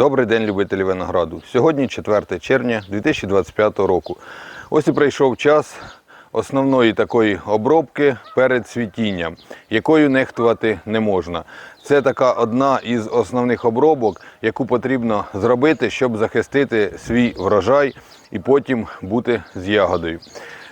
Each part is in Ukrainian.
Добрий день, любителі винограду. Сьогодні 4 червня 2025 року. Ось і прийшов час основної такої обробки перед цвітінням, якою нехтувати не можна. Це така одна із основних обробок, яку потрібно зробити, щоб захистити свій врожай і потім бути з ягодою.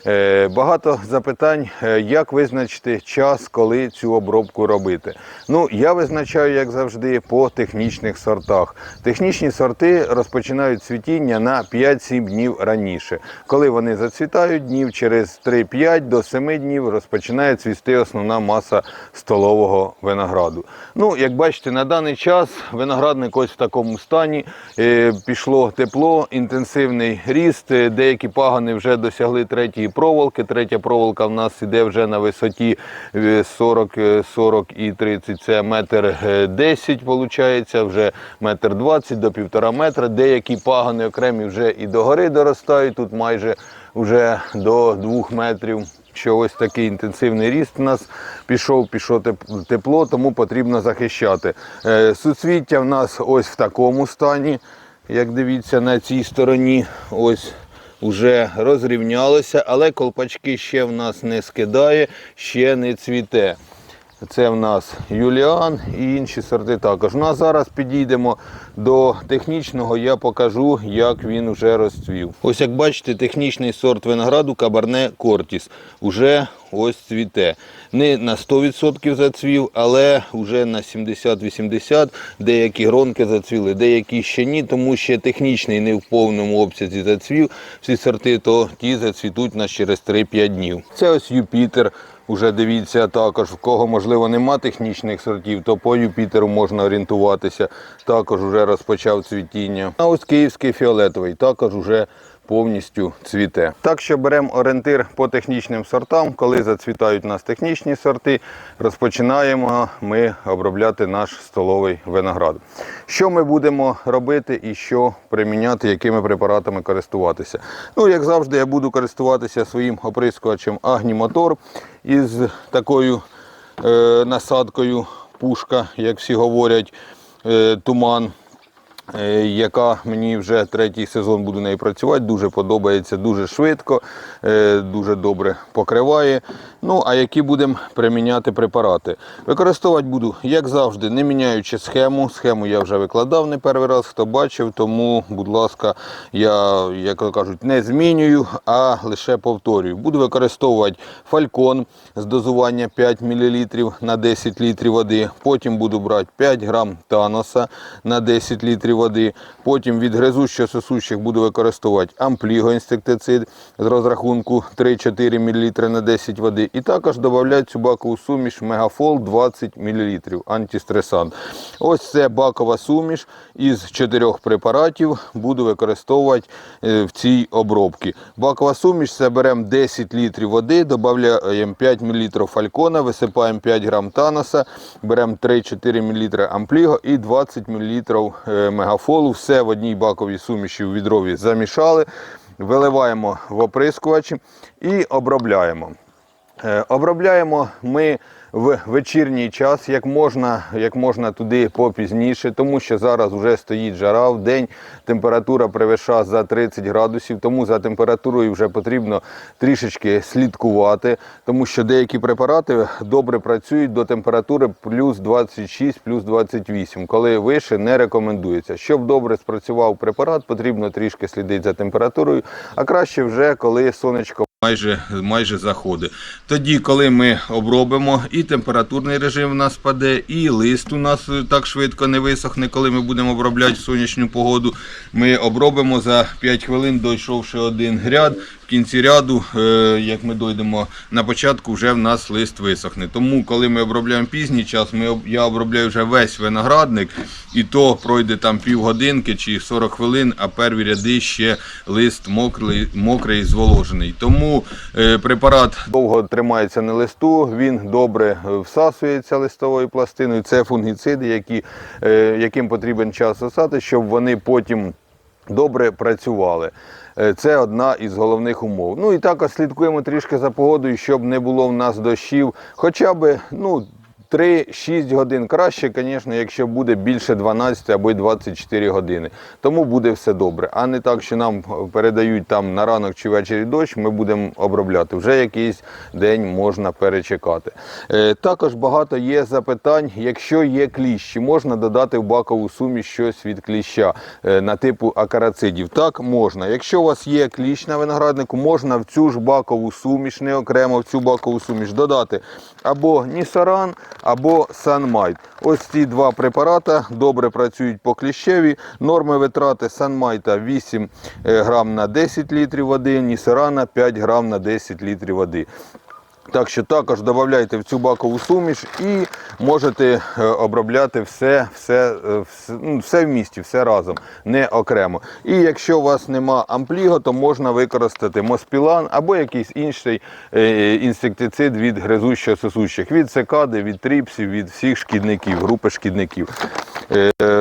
Е, Багато запитань, е, як визначити час, коли цю обробку робити. Ну, я визначаю, як завжди, по технічних сортах. Технічні сорти розпочинають цвітіння на 5-7 днів раніше. Коли вони зацвітають, днів через 3-5 до 7 днів розпочинає цвісти основна маса столового винограду. Ну, як бачите, на даний час виноградник ось в такому стані. Е, Пішло тепло, інтенсивний ріст. Деякі пагани вже досягли третьої проволоки. Третя проволока в нас іде вже на висоті е, 40, е, 40 і 30. Це метр е, 10, виходить, вже метр 20 до півтора метра. Деякі пагани окремі вже і до гори доростають. Тут майже вже до двох метрів що ось такий інтенсивний ріст у нас пішов, пішов тепло, тому потрібно захищати. Е, Суцвіття в нас ось в такому стані, як дивіться на цій стороні, ось вже розрівнялося, але колпачки ще в нас не скидає, ще не цвіте. Це в нас Юліан і інші сорти також. Ну а зараз підійдемо до технічного, я покажу, як він вже розцвів. Ось як бачите, технічний сорт винограду Кабарне Кортіс вже ось цвіте. Не на 100% зацвів, але вже на 70-80 деякі гронки зацвіли, деякі ще ні, тому ще технічний не в повному обсязі зацвів. Всі сорти, то ті зацвітуть нас через 3-5 днів. Це ось Юпітер. Уже дивіться також, в кого можливо нема технічних сортів, то по Юпітеру можна орієнтуватися. Також вже розпочав цвітіння. А ось київський фіолетовий також вже повністю цвіте. Так що беремо орієнтир по технічним сортам. Коли зацвітають у нас технічні сорти, розпочинаємо ми обробляти наш столовий виноград. Що ми будемо робити і що приміняти, якими препаратами користуватися? Ну, як завжди, я буду користуватися своїм оприскувачем Агнімотор із такою е, насадкою пушка, як всі говорять, е, туман яка мені вже третій сезон буду нею працювати, дуже подобається, дуже швидко, е, дуже добре покриває. Ну, а які будемо приміняти препарати? Використовувати буду, як завжди, не міняючи схему. Схему я вже викладав не перший раз, хто бачив, тому, будь ласка, я, як кажуть, не змінюю, а лише повторюю. Буду використовувати фалькон з дозування 5 мл на 10 літрів води. Потім буду брати 5 грам таноса на 10 літрів води. Потім від гризущо сосущих буду використовувати ампліго-інсектицид з розрахунку 3-4 мл на 10 води. І також додаю цю бакову суміш Мегафол 20 мл антистресант. Ось це бакова суміш із чотирьох препаратів буду використовувати е, в цій обробці. Бакова суміш це беремо 10 літрів води, додаємо 5 мл фалькона, висипаємо 5 грам таноса, беремо 3-4 мл ампліго і 20 мл мегафолу. Все в одній баковій суміші в відрові замішали, виливаємо в оприскувачі і обробляємо. Е, Обробляємо ми в вечірній час, як можна, як можна туди попізніше, тому що зараз вже стоїть жара в день, температура перевищає за 30 градусів, тому за температурою вже потрібно трішечки слідкувати, тому що деякі препарати добре працюють до температури плюс 26, плюс 28, коли вище не рекомендується. Щоб добре спрацював препарат, потрібно трішки слідити за температурою, а краще вже коли сонечко майже, майже заходить. Тоді, коли ми обробимо, і температурний режим в нас паде, і лист у нас е, так швидко не висохне, коли ми будемо обробляти сонячну погоду. Ми обробимо за 5 хвилин, дійшовши один ряд. В кінці ряду, е, як ми дійдемо на початку, вже в нас лист висохне. Тому, коли ми обробляємо пізній час, ми, я обробляю вже весь виноградник, і то пройде там півгодинки чи 40 хвилин, а перві ряди ще лист мокрий, мокрий зволожений. Тому е, препарат довго тримається на листу, він добре всасується листовою пластиною. Це фунгіциди, які, е, яким потрібен час осати, щоб вони потім добре працювали. Е, Це одна із головних умов. Ну і також слідкуємо трішки за погодою, щоб не було в нас дощів, хоча б ну, 3-6 годин. Краще, звісно, якщо буде більше 12 або 24 години. Тому буде все добре. А не так, що нам передають там на ранок чи ввечері дощ, ми будемо обробляти. Вже якийсь день можна перечекати. Е, Також багато є запитань, якщо є кліщ, чи можна додати в бакову суміш щось від кліща е, на типу акарацидів. Так, можна. Якщо у вас є кліщ на винограднику, можна в цю ж бакову суміш, не окремо в цю бакову суміш додати або Нісаран, або Санмайт. Ось ці два препарати добре працюють по кліщеві. Норми витрати Санмайта 8 е, грам на 10 літрів води, Нісерана 5 грам на 10 літрів води. Так що також додавайте в цю бакову суміш і можете е, обробляти все, все, е, все, ну, все в місті, все разом, не окремо. І якщо у вас нема ампліго, то можна використати моспілан або якийсь інший е, інсектицид від гризущо-сосущих, від цикади, від тріпсів, від всіх шкідників, групи шкідників.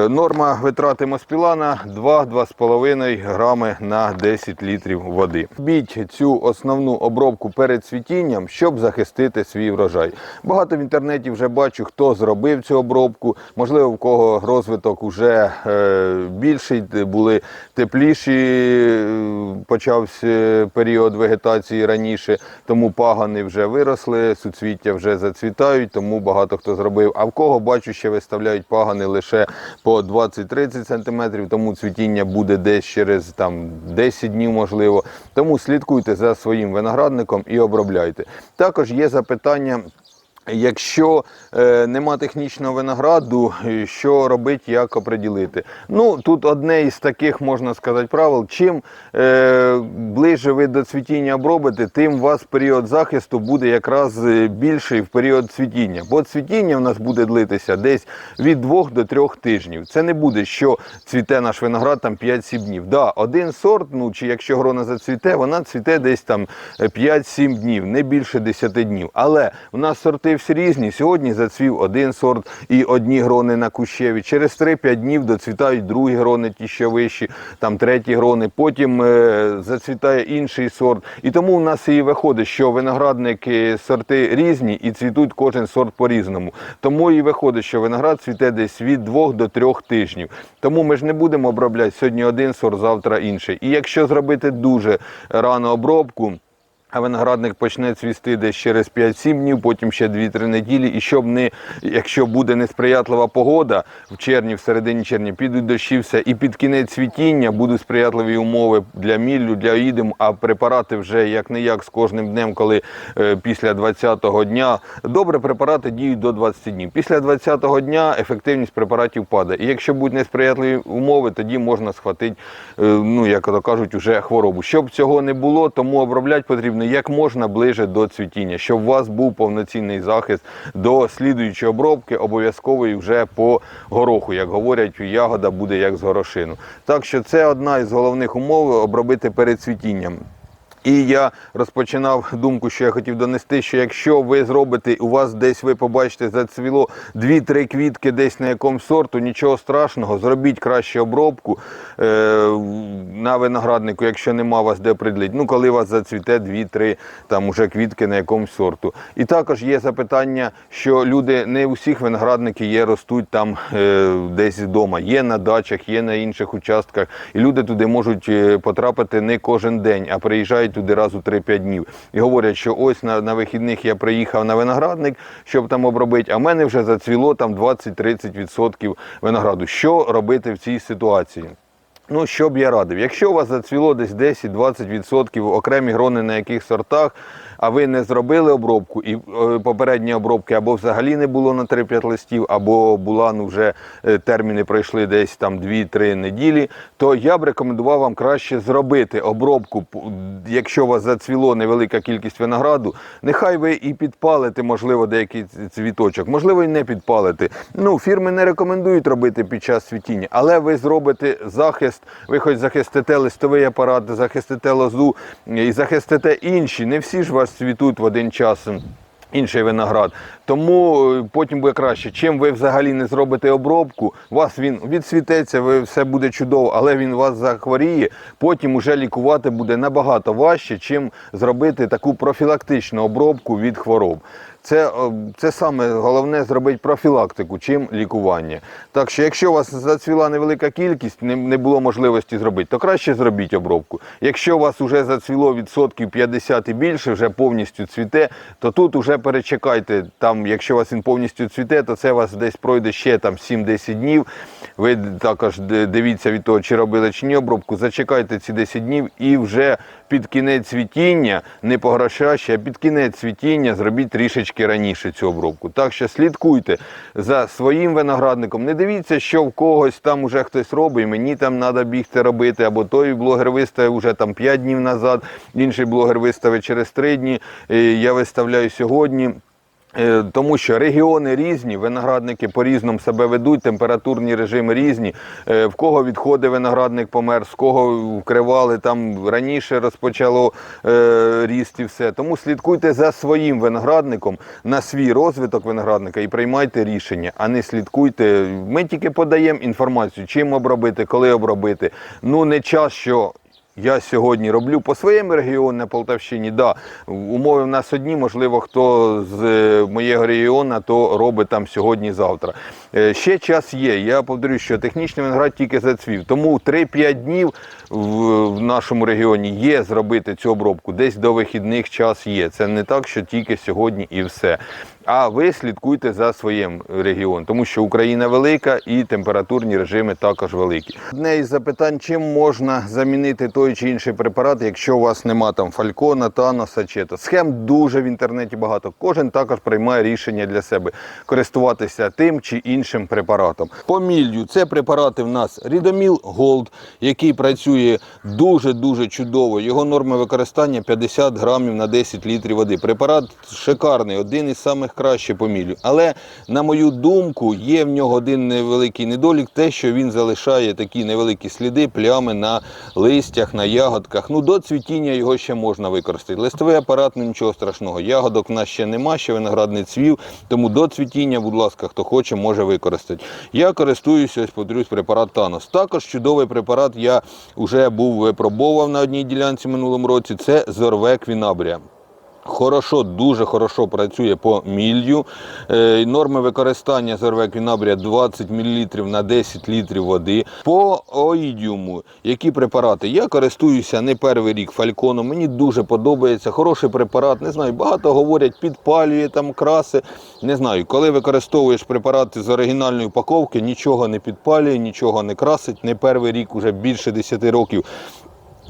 Норма витрати моспілана 2-2,5 грами на 10 літрів води. Біть цю основну обробку перед цвітінням, щоб захистити свій врожай. Багато в інтернеті вже бачу, хто зробив цю обробку. Можливо, в кого розвиток вже е, більший, були тепліші, е, почався період вегетації раніше, тому пагани вже виросли, суцвіття вже зацвітають, тому багато хто зробив. А в кого бачу, ще виставляють пагани лише по 20-30 см, тому цвітіння буде десь через там 10 днів, можливо. Тому слідкуйте за своїм виноградником і обробляйте. Також є запитання. Якщо е, нема технічного винограду, е, що робити, як оприділити? Ну тут одне із таких можна сказати правил. Чим е, ближче ви до цвітіння обробите, тим у вас період захисту буде якраз е, більший в період цвітіння. Бо цвітіння в нас буде длитися десь від 2 до 3 тижнів. Це не буде, що цвіте наш виноград там 5-7 днів. Да, один сорт, ну чи якщо грона зацвіте, вона цвіте десь там е, 5-7 днів, не більше 10 днів. Але у нас сорти всі різні. Сьогодні зацвів один сорт і одні грони на кущеві. Через 3-5 днів доцвітають другі грони, ті що вищі, там треті грони. Потім е, зацвітає інший сорт. І тому у нас і виходить, що виноградники сорти різні і цвітуть кожен сорт по-різному. Тому і виходить, що виноград цвіте десь від 2 до 3 тижнів. Тому ми ж не будемо обробляти сьогодні один сорт, завтра інший. І якщо зробити дуже рано обробку. А виноградник почне цвісти десь через 5-7 днів, потім ще 2-3 неділі. І щоб не, якщо буде несприятлива погода в червні, в середині червня, підуть дощі все, і під кінець цвітіння будуть сприятливі умови для міллю, для їдем, а препарати вже як не як з кожним днем, коли е, після 20-го дня добре препарати діють до 20 днів. Після 20-го дня ефективність препаратів падає. І якщо будуть несприятливі умови, тоді можна схватити, е, ну як то кажуть, уже хворобу. Щоб цього не було, тому обробляти потрібно як можна ближе до цвітіння, щоб у вас був повноцінний захист до слідуючої обробки, обов'язкової вже по гороху. Як говорять, ягода буде як з горошину. Так що це одна із головних умов обробити перед цвітінням. І я розпочинав думку, що я хотів донести, що якщо ви зробите, у вас десь ви побачите зацвіло 2-3 квітки десь на якомусь сорту, нічого страшного, зробіть краще обробку е, на винограднику, якщо нема вас де придлить. Ну, коли у вас зацвіте 2-3 там уже квітки на якомусь сорту. І також є запитання, що люди не у всіх виноградники є, ростуть там е, десь вдома, є на дачах, є на інших участках. І люди туди можуть е, потрапити не кожен день, а приїжджають туди раз у 3-5 днів. І говорять, що ось на, на вихідних я приїхав на виноградник, щоб там обробити, а в мене вже зацвіло там 20-30% винограду. Що робити в цій ситуації? Ну, що б я радив? Якщо у вас зацвіло десь 10-20% окремі грони на яких сортах, а ви не зробили обробку, і е, попередні обробки або взагалі не було на 3-5 листів, або була ну вже е, терміни пройшли десь там 2-3 неділі, то я б рекомендував вам краще зробити обробку, якщо у вас зацвіло невелика кількість винограду, нехай ви і підпалите, можливо, деякий цвіточок, можливо, і не підпалите. Ну, фірми не рекомендують робити під час цвітіння, але ви зробите захист, ви хоч захистите листовий апарат, захистите лозу і захистите інші. Не всі ж у вас цвітуть в один час. Інший виноград. Тому е, потім буде краще. Чим ви взагалі не зробите обробку, вас він відсвітеться, ви все буде чудово, але він вас захворіє. Потім уже лікувати буде набагато важче, чим зробити таку профілактичну обробку від хвороб. Це, це саме головне зробити профілактику, чим лікування. Так що, якщо у вас зацвіла невелика кількість, не, не було можливості зробити, то краще зробіть обробку. Якщо у вас вже зацвіло відсотків 50 і більше, вже повністю цвіте, то тут вже перечекайте. Там, якщо у вас він повністю цвіте, то це у вас десь пройде ще там 7-10 днів. Ви також дивіться від того, чи робили чи ні обробку. Зачекайте ці 10 днів і вже під кінець цвітіння, не погрошаще, а під кінець цвітіння зробіть трішечки раніше цю обробку. Так що слідкуйте за своїм виноградником. Не дивіться, що в когось там уже хтось робить, мені там треба бігти робити, або той блогер виставив уже там 5 днів назад, інший блогер виставив через 3 дні. е, Я виставляю сьогодні. Е, Тому що регіони різні, виноградники по-різному себе ведуть, температурні режими різні. Е, В кого відходи виноградник помер, з кого вкривали там раніше розпочало е, ріст і все. Тому слідкуйте за своїм виноградником на свій розвиток виноградника і приймайте рішення, а не слідкуйте. Ми тільки подаємо інформацію, чим обробити, коли обробити. Ну не час, що я сьогодні роблю по своєму регіону на Полтавщині. Да, умови в нас одні, можливо, хто з е, моєго регіону, то робить там сьогодні-завтра. Е, Ще час є. Я повторюю, що технічний виноград тільки зацвів. Тому 3-5 днів в, в нашому регіоні є зробити цю обробку. Десь до вихідних час є. Це не так, що тільки сьогодні і все. А ви слідкуйте за своїм регіоном, тому що Україна велика і температурні режими також великі. Одне із запитань, чим можна замінити той чи інший препарат, якщо у вас нема там фалькона, таноса чи то. Схем дуже в інтернеті багато. Кожен також приймає рішення для себе користуватися тим чи іншим препаратом. По міллю це препарати в нас Рідоміл Голд, який працює дуже дуже чудово. Його норма використання 50 грамів на 10 літрів води. Препарат шикарний, один із самих кращих по міллю. Але на мою думку, є в нього один невеликий недолік, те, що він залишає такі невеликі сліди, плями на листях, на ягодках. Ну до цвітіння його ще можна використати. Листовий апарат ну, нічого страшного. Ягодок в нас ще нема, ще виноград не цвів. Тому до цвітіння, будь ласка, хто хоче, може використати. Я користуюся, ось повторюсь, препарат Танос. Також чудовий препарат я вже був випробовував на одній ділянці минулому році. Це Зорве Квінабрія. Хорошо, дуже хорошо працює по мілью. Е, норми використання зорвеквінабрія 20 мл на 10 літрів води. По оїдіуму, які препарати? Я користуюся не перший рік фальконом. Мені дуже подобається. Хороший препарат. Не знаю, багато говорять, підпалює там краси. Не знаю, коли використовуєш препарати з оригінальної упаковки, нічого не підпалює, нічого не красить. Не перший рік, уже більше 10 років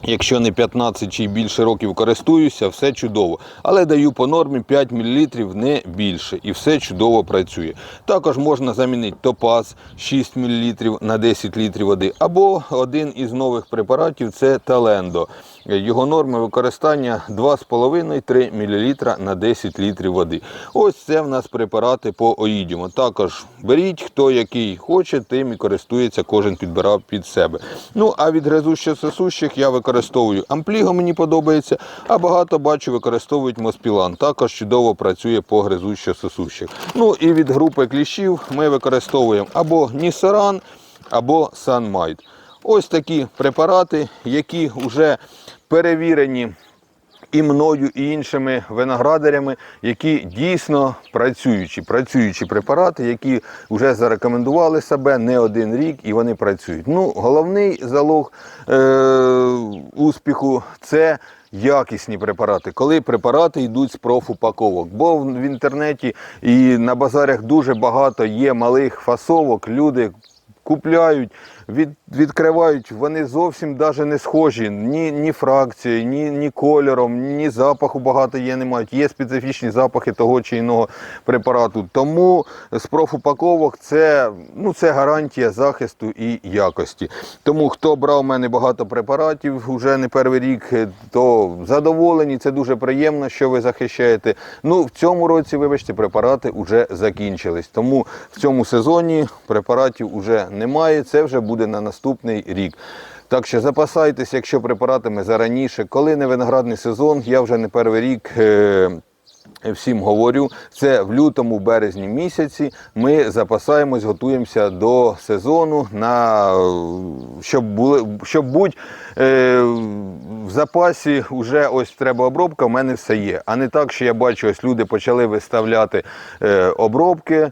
Якщо не 15 чи більше років користуюся, все чудово. Але даю по нормі 5 мл не більше і все чудово працює. Також можна замінити топаз 6 мл на 10 літрів води. Або один із нових препаратів це Талендо. Його норми використання 2,5-3 мл на 10 літрів води. Ось це в нас препарати по оїдіуму. Також беріть, хто який хоче, тим і користується, кожен підбирав під себе. Ну а від гризучих сосущих я використовую ампліго, мені подобається, а багато бачу використовують моспілан. Також чудово працює по гризущо сосущих. Ну і від групи кліщів ми використовуємо або Нісаран, або Санмайт. Ось такі препарати, які вже перевірені і мною, і іншими виноградарями, які дійсно працюючі, працюючі препарати, які вже зарекомендували себе не один рік і вони працюють. Ну, головний залог е- успіху це. Якісні препарати, коли препарати йдуть з профупаковок. Бо в інтернеті і на базарях дуже багато є малих фасовок. Люди купляють, від, відкривають, вони зовсім навіть не схожі ні, ні фракцією, ні, ні кольором, ні запаху багато є, не мають. Є специфічні запахи того чи іного препарату. Тому з профупаковок це, ну, це гарантія захисту і якості. Тому хто брав у мене багато препаратів вже не перший рік, то задоволені, це дуже приємно, що ви захищаєте. Ну, в цьому році, вибачте, препарати вже закінчились. Тому в цьому сезоні препаратів вже немає. Це вже буде на наступний рік. Так що запасайтесь, якщо препаратами зараніше. Коли не виноградний сезон, я вже не перший рік. е, всім говорю, це в лютому, березні місяці ми запасаємось, готуємося до сезону, на, щоб, були, щоб будь е, в запасі вже ось треба обробка, в мене все є. А не так, що я бачу, ось люди почали виставляти е, обробки.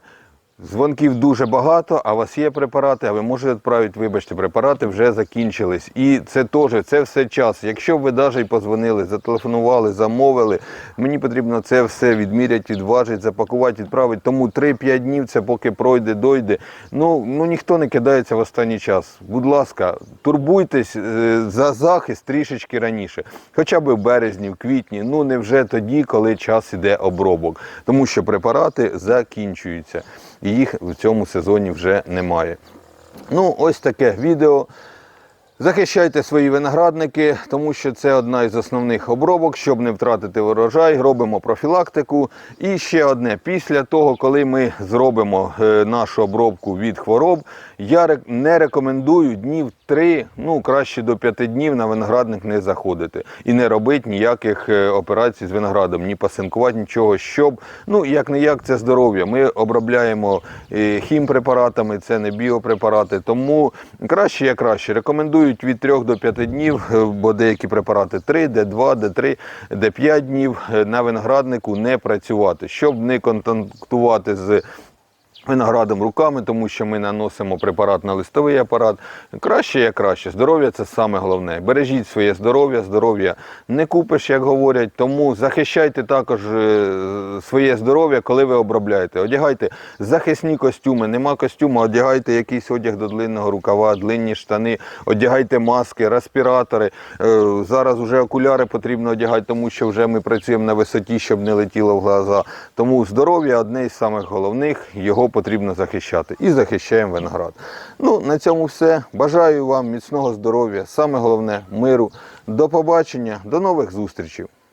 Дзвонків дуже багато, а у вас є препарати, а ви можете відправити, вибачте, препарати вже закінчились. І це теж, це все час. Якщо ви навіть позвонили, зателефонували, замовили, мені потрібно це все відміряти, відважити, запакувати, відправити. Тому 3-5 днів це поки пройде, дойде. Ну, ну ніхто не кидається в останній час. Будь ласка, турбуйтесь е, за захист трішечки раніше. Хоча б в березні, в квітні, ну не вже тоді, коли час іде обробок. Тому що препарати закінчуються і їх в цьому сезоні вже немає. Ну, ось таке відео. Захищайте свої виноградники, тому що це одна із основних обробок, щоб не втратити урожай, робимо профілактику. І ще одне, після того, коли ми зробимо е, нашу обробку від хвороб, я не рекомендую днів 3, ну краще до 5 днів на виноградник не заходити і не робити ніяких е, операцій з виноградом, ні пасинкувати, нічого, щоб, ну як не як, це здоров'я. Ми обробляємо е, хімпрепаратами, це не біопрепарати. Тому краще я краще. Рекомендують від 3 до 5 днів, е, бо деякі препарати 3, Д2, Д3, Д5 днів е, на винограднику не працювати, щоб не контактувати з виноградом руками, тому що ми наносимо препарат на листовий апарат. Краще як краще. Здоров'я це саме головне. Бережіть своє здоров'я, здоров'я не купиш, як говорять. Тому захищайте також е, своє здоров'я, коли ви обробляєте. Одягайте захисні костюми. Нема костюму, одягайте якийсь одяг до длинного рукава, длинні штани, одягайте маски, респіратори. Е, Зараз вже окуляри потрібно одягати, тому що вже ми працюємо на висоті, щоб не летіло в глаза. Тому здоров'я одне із самих головних, його потрібно захищати. І захищаємо виноград. Ну, на цьому все. Бажаю вам міцного здоров'я, саме головне миру. До побачення, до нових зустрічей.